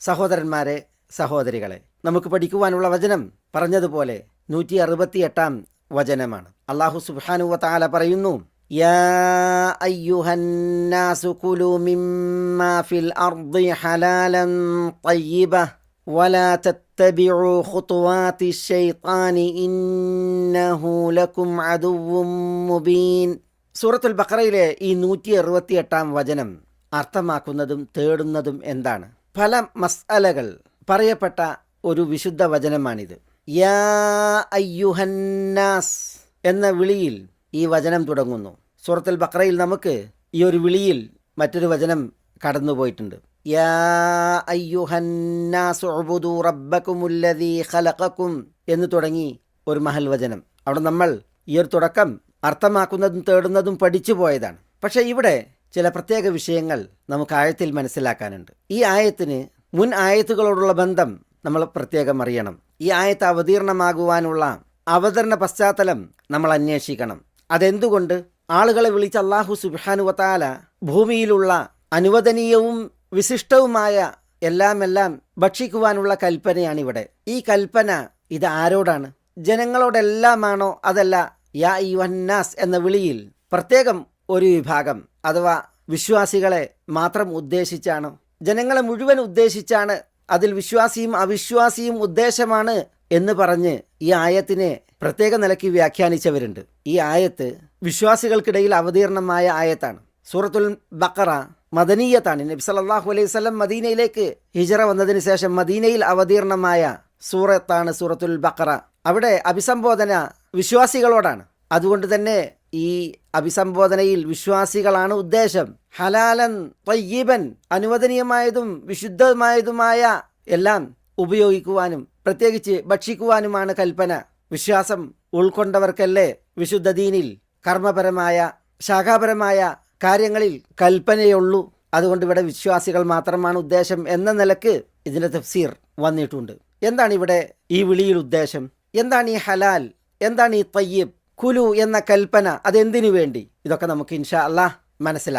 സഹോദരന്മാരെ സഹോദരികളെ നമുക്ക് പഠിക്കുവാനുള്ള വചനം പറഞ്ഞതുപോലെ നൂറ്റി അറുപത്തി എട്ടാം വചനമാണ് അള്ളാഹു സുബാനുവ താല പറയുന്നു സൂറത്തുൽ ബക്രയിലെ ഈ നൂറ്റി അറുപത്തി എട്ടാം വചനം അർത്ഥമാക്കുന്നതും തേടുന്നതും എന്താണ്? പല മസ്അലകൾ പറയപ്പെട്ട ഒരു വിശുദ്ധ വചനമാണിത്. യാ അയ്യുഹന്നാസ് എന്ന വിളിയിൽ ഈ വചനം തുടങ്ങുന്നു. സൂറത്തുൽ ബക്രയിൽ നമുക്ക് ഈ ഒരു വിളിയിൽ മറ്റൊരു വചനം കടന്നുപോയിട്ടുണ്ട് യാ അയ്യുഹന്നാസ് ഖലഖക്കും എന്ന് തുടങ്ങി ഒരു മഹൽ വചനം. അവിടെ നമ്മൾ ഈ ഒരു തുടക്കം അർത്ഥമാക്കുന്നതും തേടുന്നതും പഠിച്ചു പോയതാണ്. പക്ഷേ ഇവിടെ ചില പ്രത്യേക വിഷയങ്ങൾ നമുക്ക് ആയത്തിൽ മനസ്സിലാക്കാനുണ്ട്. ഈ ആയത്തിന് മുൻ ആയത്തുകളോടുള്ള ബന്ധം നമ്മൾ പ്രത്യേകം അറിയണം. ഈ ആയത്ത് അവതീർണമാകുവാനുള്ള അവതരണ പശ്ചാത്തലം നമ്മൾ അന്വേഷിക്കണം. അതെന്തുകൊണ്ട്? ആളുകളെ വിളിച്ച അള്ളാഹു സുബാനുവത്താല ഭൂമിയിലുള്ള അനുവദനീയവും വിശിഷ്ടവുമായ എല്ലാം എല്ലാം ഭക്ഷിക്കുവാനുള്ള കൽപ്പനയാണ് ഇവിടെ ഈ കൽപ്പന ഇത് ആരോടാണ്? ജനങ്ങളോടെല്ലാമാണോ അതല്ല യാ യുഹന്നാസ് എന്ന വിളിയിൽ പ്രത്യേകം ഒരു വിഭാഗം അഥവാ വിശ്വാസികളെ മാത്രം ഉദ്ദേശിച്ചാണ്. ജനങ്ങളെ മുഴുവൻ ഉദ്ദേശിച്ചാണ് അതിൽ വിശ്വാസിയും അവിശ്വാസിയും ഉദ്ദേശമാണ് എന്ന് പറഞ്ഞ് ഈ ആയത്തിനെ പ്രത്യേക നിലയ്ക്ക് വ്യാഖ്യാനിച്ചവരുണ്ട്. ഈ ആയത്ത് വിശ്വാസികൾക്കിടയിൽ അവതീർണമായ ആയത്താണ്. സൂറത്തുൽ ബക്കറ മദനീയത്താണ്. നബി സല്ലാഹു അലൈഹി സ്വലം മദീനയിലേക്ക് ഹിജറ വന്നതിന് ശേഷം മദീനയിൽ അവതീർണമായ സൂറത്താണ് സൂറത്തുൽ ബക്കറ അവിടെ അഭിസംബോധന വിശ്വാസികളോടാണ്. അതുകൊണ്ട് തന്നെ ഈ അഭിസംബോധനയിൽ വിശ്വാസികളാണ് ഉദ്ദേശം. ഹലാലൻ തയ്യബൻ അനുവദനീയമായതും വിശുദ്ധമായതുമായ എല്ലാം ഉപയോഗിക്കുവാനും പ്രത്യേകിച്ച് ഭക്ഷിക്കുവാനുമാണ് കൽപ്പന. വിശ്വാസം ഉൾക്കൊണ്ടവർക്കല്ലേ വിശുദ്ധ ദീനിൽ കർമ്മപരമായ ശാഖാപരമായ കാര്യങ്ങളിൽ കൽപ്പനയുള്ളൂ. അതുകൊണ്ട് ഇവിടെ വിശ്വാസികൾ മാത്രമാണ് ഉദ്ദേശം എന്ന നിലയ്ക്ക് ഇതിന്റെ തഫ്സീർ വന്നിട്ടുണ്ട്. എന്താണ് ഇവിടെ ഈ വിളിയിൽ ഉദ്ദേശം? എന്താണ് ഈ ഹലാൽ? എന്താണ് ഈ തയ്യബ്? കുലു എന്ന കൽപ്പന അതെന്തിനു വേണ്ടി? ഇതൊക്കെ നമുക്ക് ഇൻഷാ അല്ലാ മനസ്സിലാക്കാം.